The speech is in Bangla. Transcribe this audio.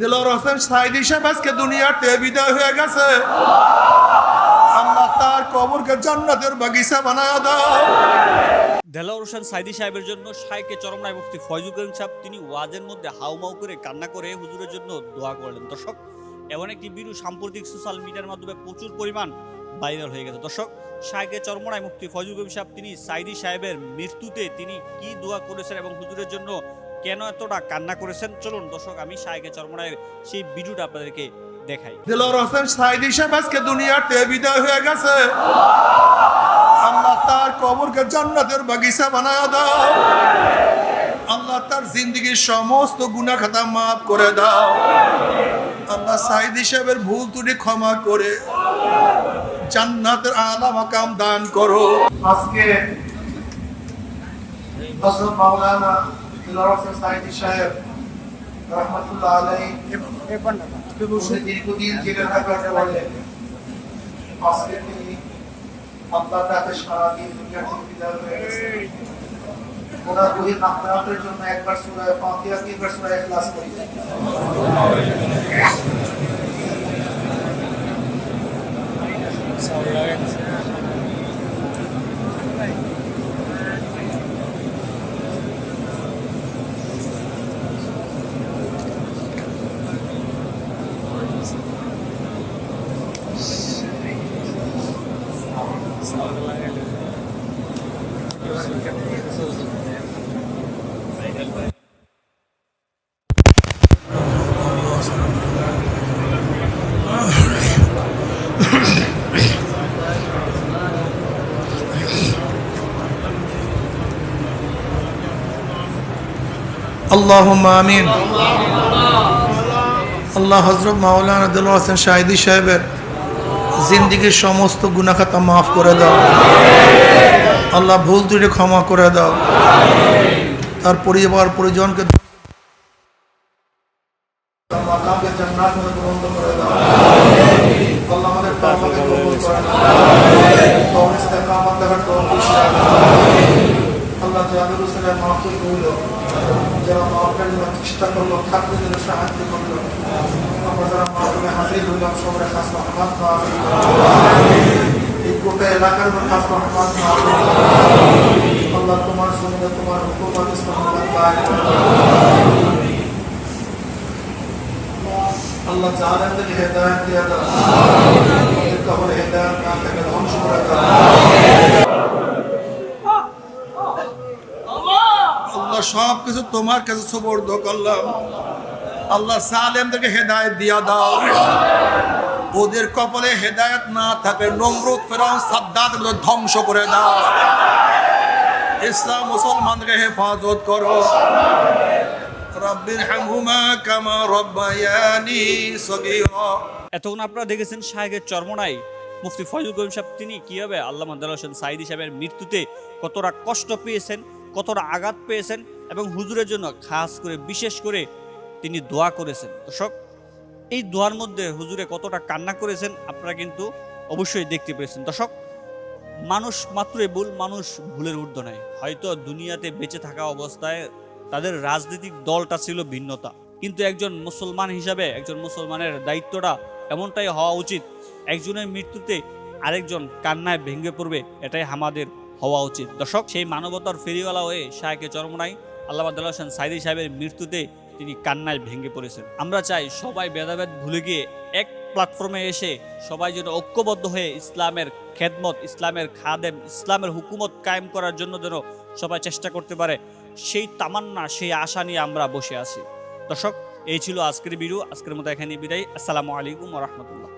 দিলর হোসেন সাইদি সাহেব আজকে দুনিয়াতে বিদায় হয়ে গেছে। আল্লাহ তার কবরকে জান্নাতের বাগিচা বানায় দাও। দেলাওয়ার হোসেন সাইদি সাহেবের জন্য শাইকে চরমনায় মুফতি ফয়জুল করিম সাহেব তিনি ওয়াজের মধ্যে হাউমাউ করে কান্না করে হুজুরের জন্য দোয়া করলেন। দর্শক, এমন একটি বিরু সাম্প্রতিক সোশ্যাল মিডিয়ার মাধ্যমে প্রচুর পরিমাণ ভাইরাল হয়ে গেছে। দর্শক শাইকে চরমনায় মুক্তি ফয়জুল করিম সাহেব তিনি সাইদি সাহেবের মৃত্যুতে তিনি কি দোয়া করেছেন এবং হুজুরের জন্য কেন এতটা কান্না করেছেন? চলুন দর্শক, আমি শাইকে চরমনায়ের সেই ভিডিওটা আপনাদেরকে দেখাই। দিলর হোসেন সাইদি সাহেব, আজকে দুনিয়াতে বিদায় হয়ে গেছে। আল্লাহ তার কবরকে জান্নাতের বাগিচা বানায় দাও। আল্লাহ তার জিন্দগির সমস্ত গুনাহ খাতা মাফ করে দাও। আল্লাহ সাইদি সাহেবের ভুল ত্রুটি ক্ষমা করে জান্নাতের আলা মাকাম দান করো। আজকে মাওলানা দিলওয়ার হোসেন সাইদি সাহেব রহমতুল্লাহ আলাইহি উনি দীর্ঘদিন জেলে থাকার পরে আজকে তিনি আল্লাহ তাকে সারা দিন দুনিয়া থেকে বিদায় হয়ে গেছে ওনার রুহের মাগফিরাতের জন্য একবার সূরা ফাতিহা তিনবার সূরা ইখলাস করি اللهم آمين আল্লাহ হজরত মাওলানা দিল হোসেন শাহিদি সাহেবের জিন্দিগির সমস্ত গুনাখাতা মাফ করে দাও আল্লাহ ভুল তুলে ক্ষমা করে দাও। তার পরিবার, পরিজনকে সাহায্য আমরা যারা হাজির হইলাম, সবাই এলাকার আল্লাহ তোমার তোমার আল্লাহ সব কিছু তোমার কাছে সুবর্দ করলাম। আল্লাহ সালেমদেরকে হেদায়েত দিয়া দাও। ওদের কপালে হেদায়ত না থাকে, নমরুদ ফেরাউন সাদ্দাত ধ্বংস করে দাও। ইসলাম মুসলমানকে হেফাজত করো। এতক্ষণ আপনারা দেখেছেন শাহের চর্মনাই। মুফতি ফয়জুল করিম সাহেব, তিনি কীভাবে আল্লাহ মাদাল হোসেন সাইদি সাহেবের মৃত্যুতে কতটা কষ্ট পেয়েছেন, কতটা আঘাত পেয়েছেন এবং হুজুরের জন্য খাস করে, বিশেষ করে তিনি দোয়া করেছেন। দর্শক এই দোয়ার মধ্যে হুজুরে কতটা কান্না করেছেন আপনারা কিন্তু অবশ্যই দেখতে পেয়েছেন। দর্শক, মানুষ মাত্রই ভুল, মানুষ ভুলের ঊর্ধ্ব নয় হয়তো দুনিয়াতে বেঁচে থাকা অবস্থায় তাদের রাজনৈতিক দলটা ছিল ভিন্নতা। কিন্তু একজন মুসলমান হিসাবে, একজন মুসলমানের দায়িত্বটা এমনটাই হওয়া উচিত, একজনের মৃত্যুতে আরেকজন কান্নায় ভেঙে পড়বে, এটাই আমাদের হওয়া উচিত। দর্শক, সেই মানবতার ফেরিওয়ালা হয়ে শাহকে চরমনাই আল্লাহ সাইদি সাহেবের মৃত্যুতে তিনি কান্নায় ভেঙে পড়েছেন। আমরা চাই সবাই ভেদাভেদ ভুলে গিয়ে এক প্ল্যাটফর্মে এসে সবাই যেন ঐক্যবদ্ধ হয়ে ইসলামের খেদমত, ইসলামের খাদেম, ইসলামের হুকুমত কায়েম করার জন্য যেন সবাই চেষ্টা করতে পারে, সেই তামান্না, সেই আশা নিয়ে আমরা বসে আছি। দর্শক, এই ছিল আজকের বিরু আজকের মতো এখানে বিদায়। আসসালামু আলাইকুম রহমতুল্লাহ।